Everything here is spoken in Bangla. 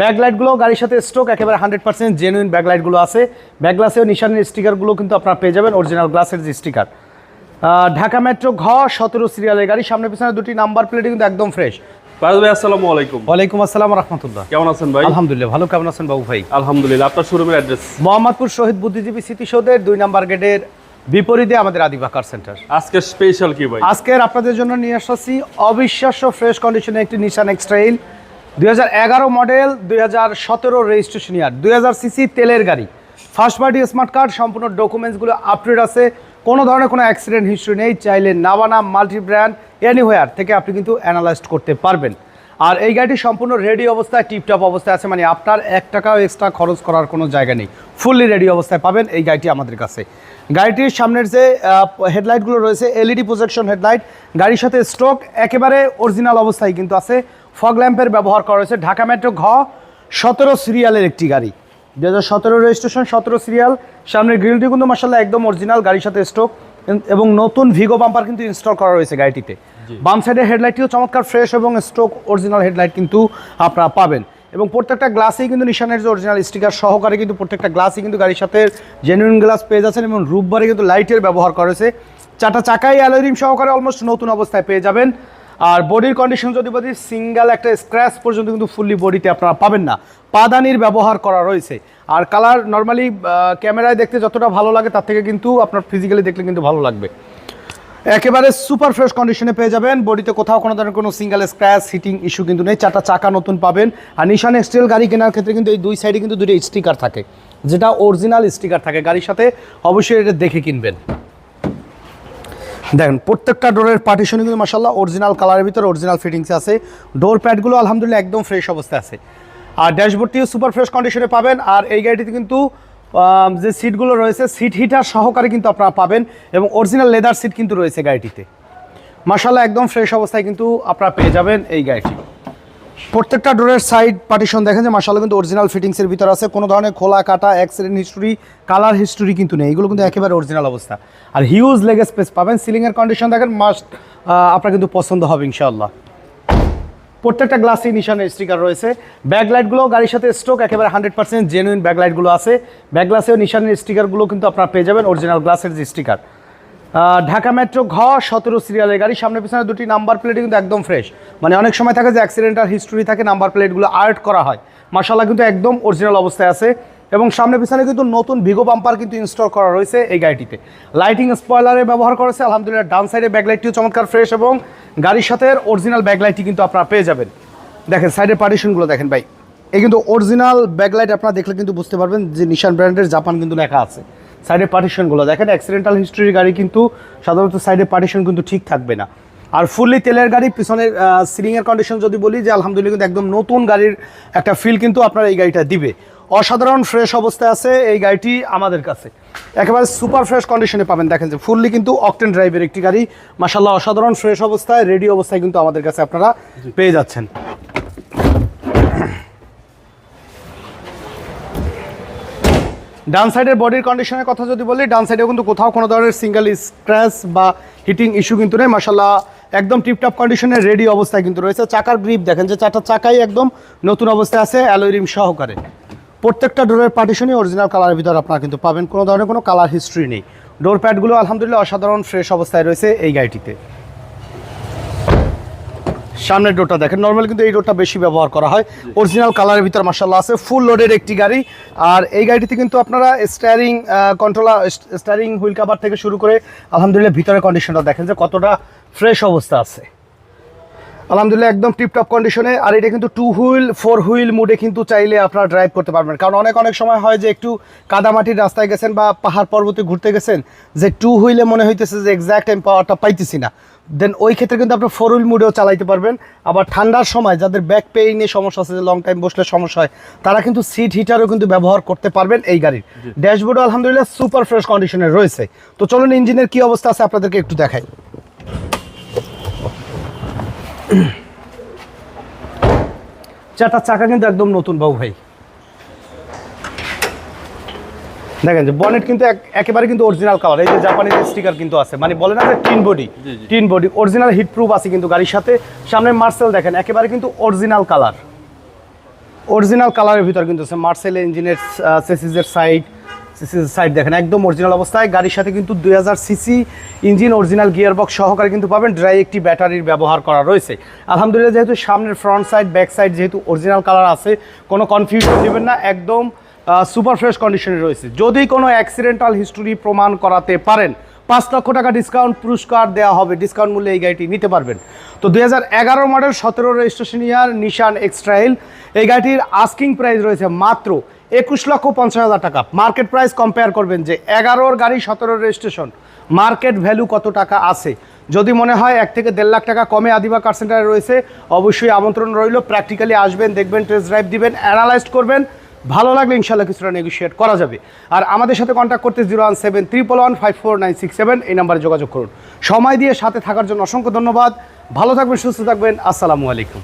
ব্যাকলাইটগুলো গাড়ির সাথে স্টক একেবারে হান্ড্রেড পার্সেন্ট জেনুইন ব্যাকলাইটগুলো আছে। ব্যাকগ্লাসেও নিশানের স্টিকারগুলো কিন্তু আপনারা পেয়ে যাবেন অরিজিনাল গ্লাসের যে স্টিকার ঢাকা মেট্রো ঘ সতেরো সিরিয়ালের গাড়ি সামনে পিছনে দুটি নাম্বার প্লেটে কিন্তু একদম ফ্রেশ ভাই আসসালামু আলাইকুম। ওয়ালাইকুম আসসালাম রহমতুল্লাহ। কেমন আছেন ভাই? আলহামদুলিল্লাহ ভালো। কেমন আছেন বাবু ভাই? আলহামদুলিল্লাহ আপনার শোরুমের অ্যাড্রেস মোহাম্মদপুর শহীদ বুদ্ধিজীবী স্মৃতিসৌধের দুই নাম্বার গেটের বিপরীতে আমাদের আদিবা কার সেন্টার আজকে স্পেশাল কি ভাই? আজকের আপনাদের জন্য নিয়ে আসছি অবিশ্বাস্য ফ্রেশ কন্ডিশনে একটি নিশান এক্সট্রাইল দুই হাজার এগারো মডেল, দুই হাজার সতেরো রেজিস্ট্রেশন ইয়ার, দুই হাজার সিসি তেলের গাড়ি। ফার্স্ট পার্টি স্মার্ট কার্ড সম্পূর্ণ ডকুমেন্টসগুলো আপডেট আছে। কোনো ধরনের কোনো অ্যাক্সিডেন্ট হিস্ট্রি নেই, চাইলে নাবানা মাল্টি ব্র্যান্ড এনিওয়ার থেকে আপনি কিন্তু অ্যানালাইজ করতে পারবেন। আর এই গাড়িটি সম্পূর্ণ রেডি অবস্থায় টিপটপ অবস্থায় আছে মানে আপনার এক টাকাও এক্সট্রা খরচ করার কোনো জায়গা নেই। ফুললি রেডি অবস্থায় পাবেন এই গাড়িটি আমাদের কাছে। গাড়িটির সামনের যে হেডলাইটগুলো রয়েছে এলইডি প্রজেকশন হেডলাইট গাড়ির সাথে স্ট্রোক একেবারে অরিজিনাল অবস্থায় কিন্তু আছে। ফগ ল্যাম্পের ব্যবহার করা হয়েছে। ঢাকা মেট্রো ঘ সতেরো সিরিয়ালের একটি গাড়ি। দু হাজার সতেরো রেজিস্ট্রেশন সতেরো সিরিয়াল। সামনের গ্রিলটি কিন্তু মাসাল্লাহ একদম অরিজিনাল গাড়ির সাথে স্ট্রোক এবং নতুন ভিগো বাম্পার কিন্তু ইনস্টল করা রয়েছে গাড়িটিতে। বাম সাইডের হেডলাইটটিও চমৎকার ফ্রেশ এবং স্ট্রোক অরিজিনাল হেডলাইট কিন্তু আপনারা পাবেন। এবং প্রত্যেকটা গ্লাসেই কিন্তু নিশানের যে অরিজিনাল স্টিকার সহকারে কিন্তু প্রত্যেকটা গ্লাসই কিন্তু গাড়ির সাথে জেনুইন গ্লাস পেয়ে যাচ্ছেন এবং রূপবারে কিন্তু লাইটের ব্যবহার করেছে চারটা চাকাই অ্যালোরিম সহকারে অলমোস্ট নতুন অবস্থায় পেয়ে যাবেন। আর বডির কন্ডিশন যদি বলি সিঙ্গেল একটা স্ক্র্যাচ পর্যন্ত কিন্তু ফুললি বডিতে আপনারা পাবেন না। পাদানির ব্যবহার করা রয়েছে। আর কালার নর্মালি ক্যামেরায় দেখতে যতটা ভালো লাগে, তার থেকে কিন্তু আপনার ফিজিক্যালি দেখলে কিন্তু ভালো লাগবে। একেবারে সুপার ফ্রেশ কন্ডিশনে পেয়ে যাবেন। বডিতে কোথাও কোনো ধরনের কোনো সিঙ্গেল স্ক্র্যাচ হিটিং ইস্যু কিন্তু নেই। চারটা চাকা নতুন পাবেন। আর নিশান এক্সটেল গাড়ি কেনার ক্ষেত্রে কিন্তু এই দুই সাইডে কিন্তু দুটো স্টিকার থাকে। যেটা অরিজিনাল স্টিকার থাকে গাড়ির সাথে, অবশ্যই এটা দেখে কিনবেন। দেখেন, প্রত্যেকটা ডোরের পার্টিশনে কিন্তু মাসাল্লাহ অরিজিনাল কালারের ভিতরে অরিজিনাল ফিটিংস আছে। ডোর প্যাডগুলো আলহামদুলিল্লাহ একদম ফ্রেশ অবস্থায় আছে। আর ড্যাশবোর্ডটিও সুপার ফ্রেশ কন্ডিশনে পাবেন। আর এই গাড়িটিতে কিন্তু যে সিটগুলো রয়েছে সিট হিটার সহকারে কিন্তু আপনারা পাবেন এবং অরিজিনাল লেদার সিট কিন্তু রয়েছে গাড়িটিতে। মাসাল্লাহ একদম ফ্রেশ অবস্থায় কিন্তু আপনারা পেয়ে যাবেন এই গাড়িটি। প্রত্যেকটা ডোরের সাইড পার্টিশন দেখেন যে মাসাল্লাহ কিন্তু অরিজিনাল ফিটিংসের ভিতর আছে। কোনো ধরনের খোলা, কাটা অ্যাক্সিডেন্ট হিস্টোরি কালার হিস্টোরি কিন্তু নেই। এগুলো কিন্তু একেবারে অরিজিনাল অবস্থা। আর হিউজ লেগ স্পেস পাবেন। সিলিংয়ের কন্ডিশন দেখেন মাস্ট আপনার কিন্তু পছন্দ হবে ইনশাআল্লাহ। প্রত্যেকটা গ্লাসেই নিশানের স্টিকার রয়েছে। ব্যাকলাইটগুলো গাড়ির সাথে স্টক একেবারে হান্ড্রেড পার্সেন্ট জেনুইন ব্যাকলাইটগুলো আছে। ব্যাকগ্লাসেও নিশানের স্টিকারগুলো কিন্তু আপনারা পেয়ে যাবেন অরিজিনাল গ্লাসের যে স্টিকার ঢাকা মেট্রো ঘ, সতেরো সিরিয়ালের গাড়ি। সামনে পিছনে দুটি নাম্বার প্লেট কিন্তু একদম ফ্রেশ মানে অনেক সময় থাকে যে অ্যাক্সিডেন্টাল হিস্টোরি থাকে নাম্বার প্লেটগুলো আর্ট করা হয়। মার্শাল্লাহ কিন্তু একদম অরিজিনাল অবস্থায় আছে। এবং সামনে পিছনে কিন্তু নতুন ভিগো বাম্পার কিন্তু ইনস্টল করা রয়েছে এই গাড়িটিতে। লাইটিং স্পয়লারে ব্যবহার করেছে আলহামদুলিল্লাহ, ডান সাইডে ব্যাকলাইটটিও চমৎকার ফ্রেশ এবং গাড়ির সাথে অরিজিনাল ব্যাকলাইটটি কিন্তু আপনারা পেয়ে যাবেন। দেখেন সাইডের পার্টিশনগুলো দেখেন ভাই। এই কিন্তু অরিজিনাল ব্যাকলাইট আপনারা দেখলে কিন্তু বুঝতে পারবেন যে নিশান ব্র্যান্ডের জাপান কিন্তু লেখা আছে। সাইডের পার্টিশনগুলো। দেখেন অ্যাক্সিডেন্টাল হিস্ট্রির গাড়ি কিন্তু সাধারণত সাইডের পার্টিশন কিন্তু ঠিক থাকবে না। আর ফুললি তেলের গাড়ি পিছনের সিলিংয়ের কন্ডিশন যদি বলি যে আলহামদুলিল্লাহ কিন্তু একদম নতুন গাড়ির একটা ফিল কিন্তু আপনার এই গাড়িটা দিবে। অসাধারণ ফ্রেশ অবস্থায় আছে এই গাড়িটি আমাদের কাছে। একেবারে সুপার ফ্রেশ কন্ডিশনে পাবেন। দেখেন যে ফুললি কিন্তু অকটেন ড্রাইভের একটি গাড়ি। মাসাল্লাহ অসাধারণ ফ্রেশ অবস্থায় রেডি অবস্থায় কিন্তু আমাদের কাছে আপনারা পেয়ে যাচ্ছেন। ডান সাইডের বডির কন্ডিশনের কথা যদি বলি, ডান সাইডেও কিন্তু কোথাও কোনো ধরনের সিঙ্গেল স্ক্র্যাচ বা হিটিং ইস্যু কিন্তু নেই। মাসাল্লাহ একদম টিপটপ কন্ডিশনে রেডি অবস্থায় কিন্তু রয়েছে। চাকার গ্রিপ দেখেন যে চারটা চাকাই একদম নতুন অবস্থায় আছে অ্যালোরিম সহকারে। প্রত্যেকটা ডোরের পার্টিশনই অরিজিনাল কালারের ভিতরে আপনারা কিন্তু পাবেন। কোনো ধরনের কোনো কালার হিস্ট্রি নেই। ডোর প্যাডগুলো আলহামদুলিল্লাহ অসাধারণ ফ্রেশ অবস্থায় রয়েছে এই গাড়িটিতে। সামনের ডোরটা দেখেন। নর্মাল কিন্তু এই ডোরটা বেশি ব্যবহার করা হয়। অরিজিনাল কালারের ভিতর মার্শাল্লাহ আছে ফুল লোডের একটি গাড়ি। আর এই গাড়িটিতে কিন্তু আপনারা steering controller steering wheel cover থেকে শুরু করে আলহামদুলিল্লাহ ভিতরের কন্ডিশনটা দেখেন যে কতটা ফ্রেশ অবস্থা আছে। আলহামদুলিল্লাহ একদম টিপটপ কন্ডিশনে আর এটা কিন্তু টু হুইল ফোর হুইল মুডে কিন্তু চাইলে আপনারা ড্রাইভ করতে পারবেন। কারণ অনেক অনেক সময় হয় যে একটু কাদামাটির রাস্তায় গেছেন বা পাহাড় পর্বতে ঘুরতে গেছেন, যে টু হুইলে মনে হইতেছে যে এক্স্যাক্ট টাইম পাওয়ারটা পাইতেছি না। দেন ওই ক্ষেত্রে কিন্তু আপনি ফোর হুইল মুডেও চালাইতে পারবেন। আবার ঠান্ডার সময় যাদের ব্যাক পেইনে সমস্যা আছে যে লং টাইম বসলে সমস্যা হয় তারা কিন্তু সিট হিটারও কিন্তু ব্যবহার করতে পারবেন এই গাড়ির। ড্যাশবোর্ড আলহামদুলিল্লাহ সুপার ফ্রেশ কন্ডিশনে রয়েছে। তো চলুন ইঞ্জিনের কি অবস্থা আছে আপনাদেরকে একটু দেখাই। চারটা চাকা কিন্তু একদম নতুন বাবু ভাই। দেখেন যে বনেট কিন্তু এক- একেবারে কিন্তু অরিজিনাল কালার এই যে জাপানিজ স্টিকার কিন্তু আছে। মানে বলে না যে tin body. Tin body original heat proof আছে কিন্তু গাড়ির সাথে। সামনে মার্সেল দেখেন একেবারে কিন্তু অরিজিনাল কালার অরিজিনাল কালারের ভিতর কিন্তু আছে মার্সেল ইঞ্জিনের সেসিসের সাইড সিসির সাইড দেখেন একদম অরিজিনাল অবস্থায়। গাড়ির সাথে কিন্তু দুই হাজার CC engine original gear box সহকারে কিন্তু পাবেন। ড্রাই একটি ব্যাটারির ব্যবহার করা রয়েছে। আলহামদুলিল্লাহ যেহেতু সামনের ফ্রন্ট সাইড ব্যাক সাইড যেহেতু অরিজিনাল কালার আছে কোনো কনফিউশন নেবেন না। একদম সুপার ফ্রেশ কন্ডিশনে রয়েছে। যদি কোনো অ্যাক্সিডেন্টাল হিস্টোরি প্রমাণ করাতে পারেন, পাঁচ লক্ষ টাকা ডিসকাউন্ট পুরস্কার দেওয়া হবে ডিসকাউন্ট মূল্যে এই গাড়িটি নিতে পারবেন। তো দুই হাজার এগারো মডেল সতেরো রেজিস্ট্রেশন ইয়ার নিশান এক্সট্রাইল এই গাড়িটির আস্কিং প্রাইস রয়েছে মাত্র একুশ লক্ষ পঞ্চাশ হাজার টাকা। মার্কেট প্রাইস কম্পেয়ার করবেন যে এগারোর গাড়ি সতেরো রেজিস্ট্রেশন মার্কেট ভ্যালু কত টাকা আছে? যদি মনে হয় এক থেকে দেড় লাখ টাকা কমে আদিবা কার সেন্টারে রয়েছে, অবশ্যই আমন্ত্রণ রইল। প্র্যাকটিক্যালি আসবেন, দেখবেন টেস্ট ড্রাইভ দিবেন অ্যানালাইজ করবেন। ভালো লাগলে ইনশাল্লাহ কিছুটা নেগোসিয়েট করা যাবে। আর আমাদের সাথে কন্ট্যাক্ট করতে zero one seven triple one five four nine six seven এই নাম্বারে যোগাযোগ করুন। সময় দিয়ে সাথে থাকার জন্য অসংখ্য ধন্যবাদ। ভালো থাকবেন, সুস্থ থাকবেন। আসসালামু আলাইকুম।